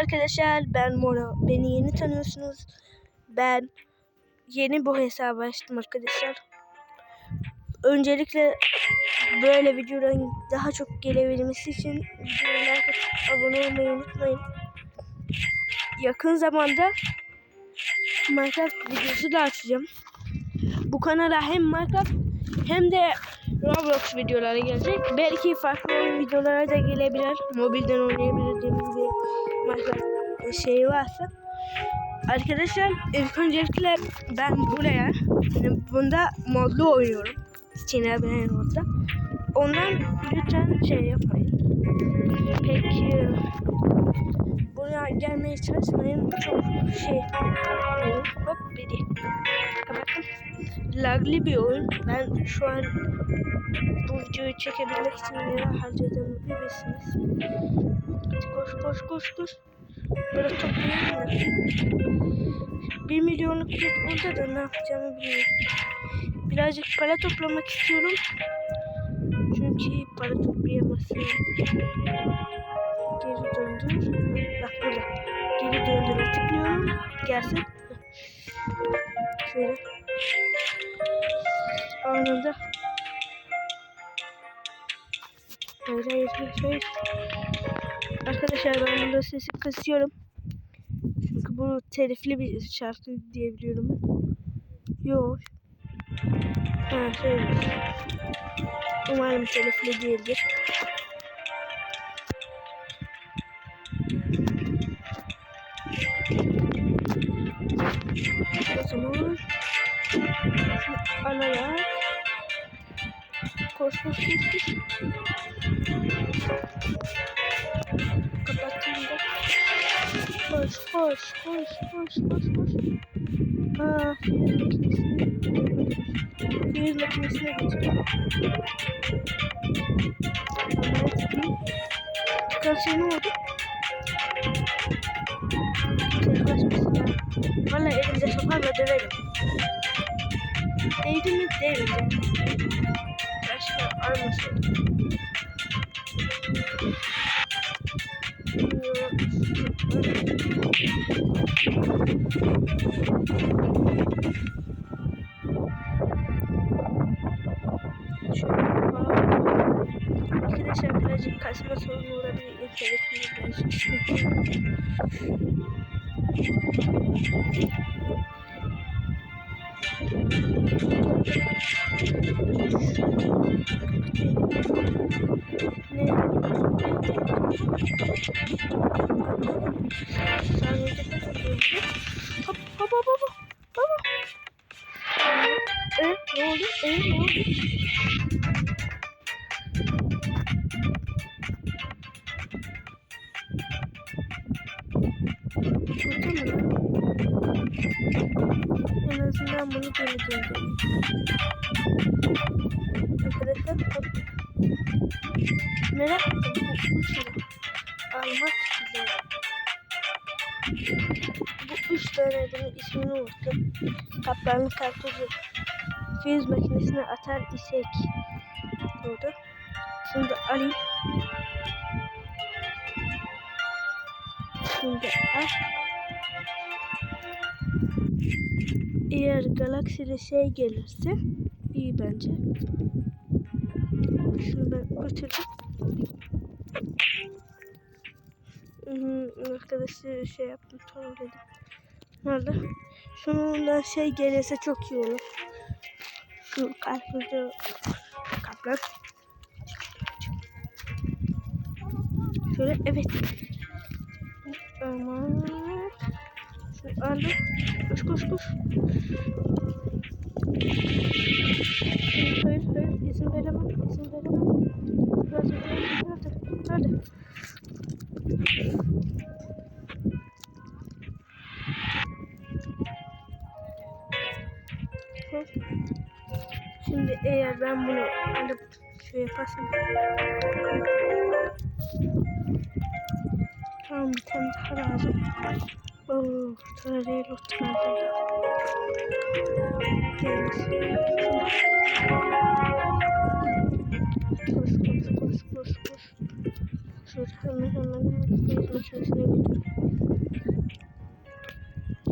arkadaşlar ben Mora. Beni yeni tanıyorsunuz. Ben yeni bu hesabı açtım arkadaşlar. Öncelikle böyle videoların daha çok gelebilmesi için videoya abone olmayı unutmayın. Yakın zamanda Minecraft videosu da açacağım. Bu kanala hem Minecraft hem de Roblox videoları gelecek. Belki farklı oyun videolara da gelebilir. Mobilden oynayabildiğimiz bir Minecraft şey varsa. Arkadaşlar ilk öncelikle ben buraya bunda modlu oynuyorum. Çin'e ben modda. Ondan lütfen şey yapmayın. Peki buraya gelmeye çalışmayın. Çok şey hop biri. Kapattım. Laglı bir oyun. Ben şu an bu videoyu çekebilmek için neler harcadığımı bilirsiniz. Koş koş koş koş. Böyle toplayalım da. Bir milyonluk bir burada da ne yapacağımı bilmiyorum. Birazcık para toplamak istiyorum. Çünkü para toplayamazsın. Geri döndür. Bak burada. Geri döndüre tıklıyorum. Gelsin. Hayır hayır. Arkadaşlar ben burada sesi kısıyorum. Çünkü bu telifli bir şarkı diyebiliyorum. Yok. Ha şeymiş. Umarım telifli değildir. O zaman şu alarak koş koş koş koş. Kapatayım da. Koş koş koş koş koş koş. Aa, şehir makinesine geçelim. Çıkan şey ne oldu? Yaklaşmasın ya. Valla elimde sopayla döverim. Değdi mi? Değmedi. Arkadaşlar birazcık kasma sorunu olabilir. İnternetimde birazcık Hop hop hop hop hop. hop. E ne oldu? E ne oldu? En azından bunu deneyeceğim. Arkadaşlar. Merak ettim. Almak üzere. Bu üç tanenin ismini unuttum. Kaplanlı kartozu. Fuse makinesine atar isek. Burada. Şimdi alayım. Şimdi al. Eğer galakside şey gelirse iyi bence. Şunu ben götürdüm. Arkadaşı şey yaptım tamam dedim. Nerede? Şundan şey gelirse çok iyi olur. Şu karpuzlu kaplan. Şöyle evet. Aman. Aldım. Koş koş koş. Hayır hayır hayır izin veremem izin veremem. Biraz nerede? Nerede? Şimdi eğer ben bunu alıp şey yaparsam Tamam bir tane daha lazım. Oo, tane lot geldi. Koş koş koş koş koş. Şurada hemen hemen hemen makinesine götür.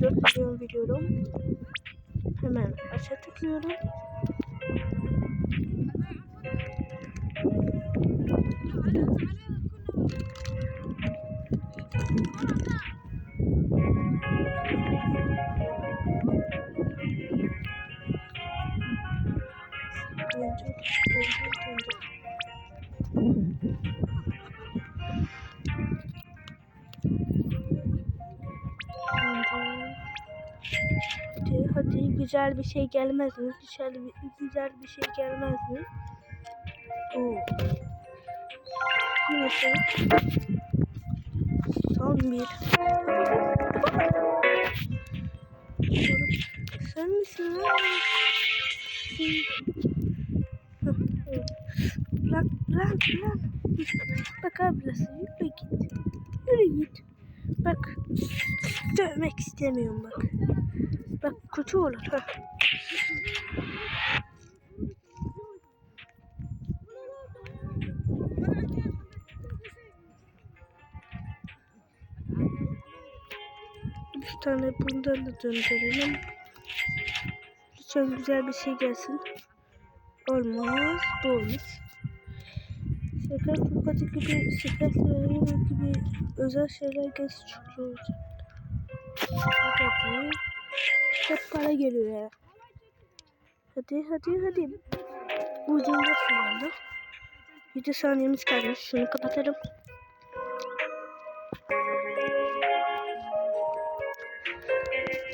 4 milyon biliyorum. Hemen aşağı tıklıyorum. Hadi, hadi güzel bir şey gelmez mi? Güzel bir, güzel bir şey gelmez mi? Oo. Neyse. Son bir. Sen misin lan? Lan lan lan. Bak ablası yürü git. Yürü git. Bak dövmek istemiyorum bak. Bak kötü. Ha. Bir tane bundan da döndürelim. Lütfen güzel bir şey gelsin. Olmaz. Bu olmaz. Şeker kupatı gibi, şeker gibi özel şeyler gelsin çok olacak. Hadi. Hep para geliyor ya. Hadi hadi hadi. Ucunda anda. 7 saniyemiz kalmış. Şunu kapatalım.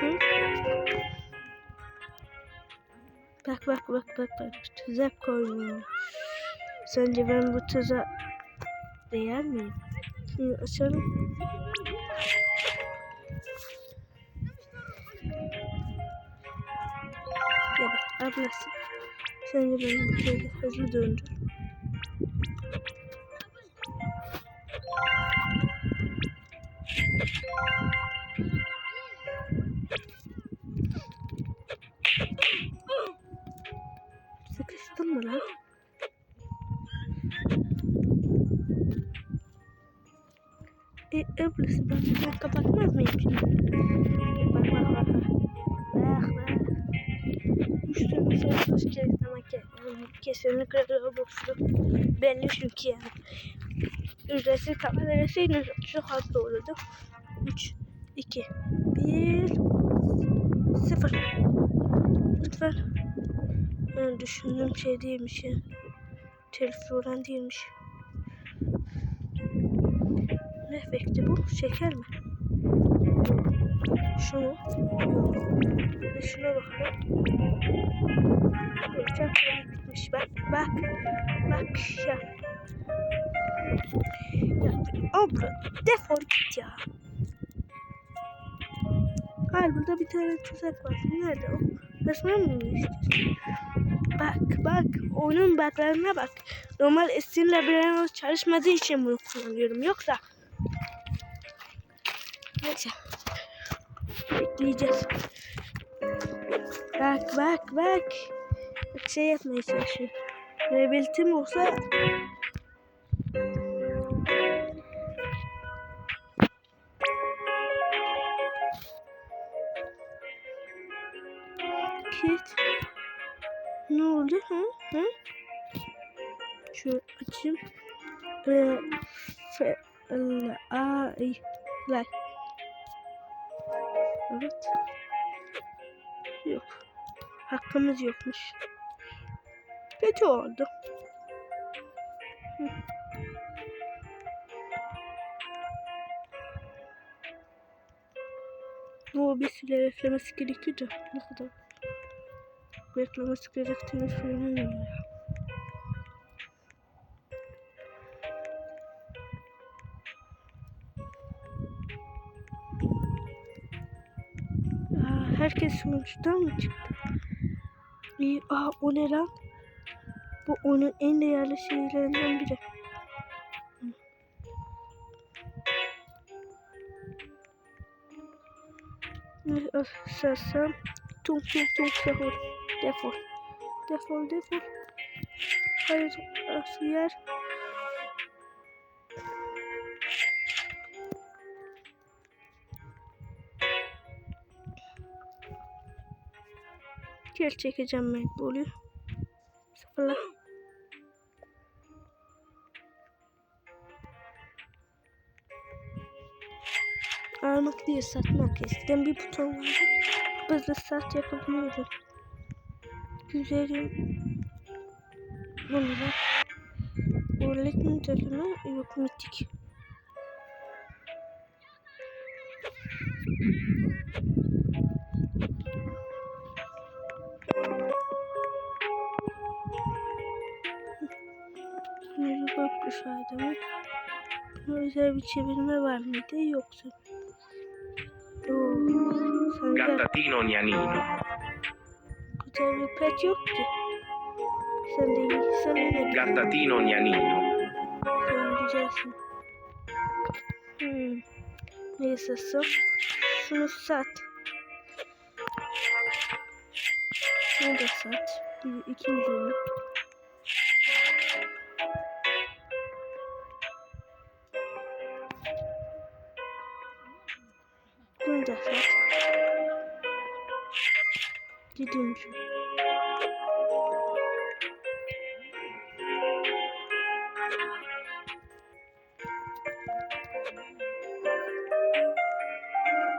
Hı? Bak bak bak bak bak. Tuzak koymuş. Sence ben bu tuza değer miyim? Şimdi açalım. Ya bak ablası. Sence ben tuza hızlı döndür. Sıkıştın mı lan? E, ben, ben kapatmaz mıyım şimdi? Üstüne savaş gerek ama ke, yani kesinlikle boşluk. Belli çünkü yani. Ücretsiz kapat vereseydiniz çok az olurdu. 3, 2, 1, 0. Lütfen. Ben düşündüğüm şey değilmiş ya. Telif oran değilmiş. Ne efekti bu? Şeker mi? Yok. Şu mu? Yok. Bir de şuna bakalım. Çok bitmiş. Bak, bak, bak ya. Ya abla defol git ya. Hayır burada bir tane tuzak var. Nerede o? Resmen mi istiyorsun? Bak bak onun baklarına bak. Normal Steam Labyrinth çalışmadığı için bunu kullanıyorum. Yoksa Neyse. Bekleyeceğiz. Bak bak bak. Bak şey yapmaya çalışıyor. Rebeltim olsa Kit. Ne oldu? Hı? Hı? Şu açayım. Ve fe, la, ay, like. Evet. Yok. Hakkımız yokmuş. Kötü oldu. Bu bir süre beklemesi gerekiyordu. Ne kadar beklemesi gerektiğini söylemiyor sonuçtan mı çıktı? İyi, aa o ne lan? Bu onun en değerli şeylerinden biri. Asasam tung tung tung defol. Defol. Defol defol. Hayır asiyer. Kere çekeceğim mecburi. Sıfırla. Almak değil satmak. Eskiden bir buton vardı. Hızlı sat yapabiliyordum. Güzelim. Bunu da. Orlet mi takımı? Yok mitik. Özel bir çevirme var mıydı yoksa? Gattatino Nianino. güzel bir pet yok ki. Sen de sen de Gattatino Nianino. sen güzelsin. Hmm. Neyse sat. Şunu sat. Şunu da sat. Bir, iki milyon. Da sat. Yedinci.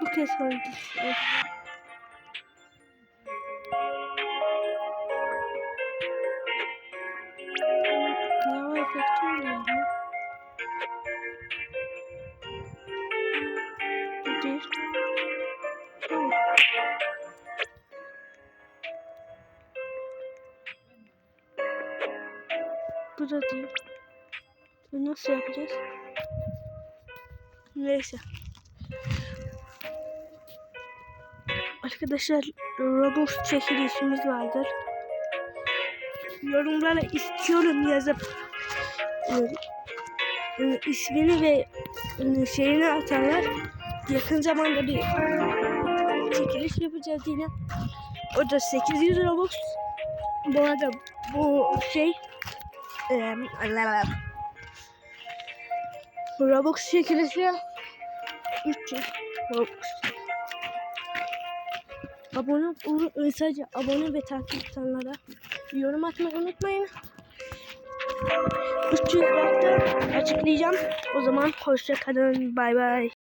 Bu kez hangisi? Bu da değil. Nasıl yapacağız? Neyse. Arkadaşlar Robux çekilişimiz vardır. Yorumlara istiyorum yazıp e, e, ismini ve e, şeyini atarlar. Yakın zamanda bir çekiliş yapacağız yine. O da 800 Robux. Bu arada bu şey e, Robux çekilişi 300 Robux. Abone ol, sadece abone ve takip edenlere yorum atmayı unutmayın. 300 like'da açıklayacağım. O zaman hoşça kalın. Bay bay.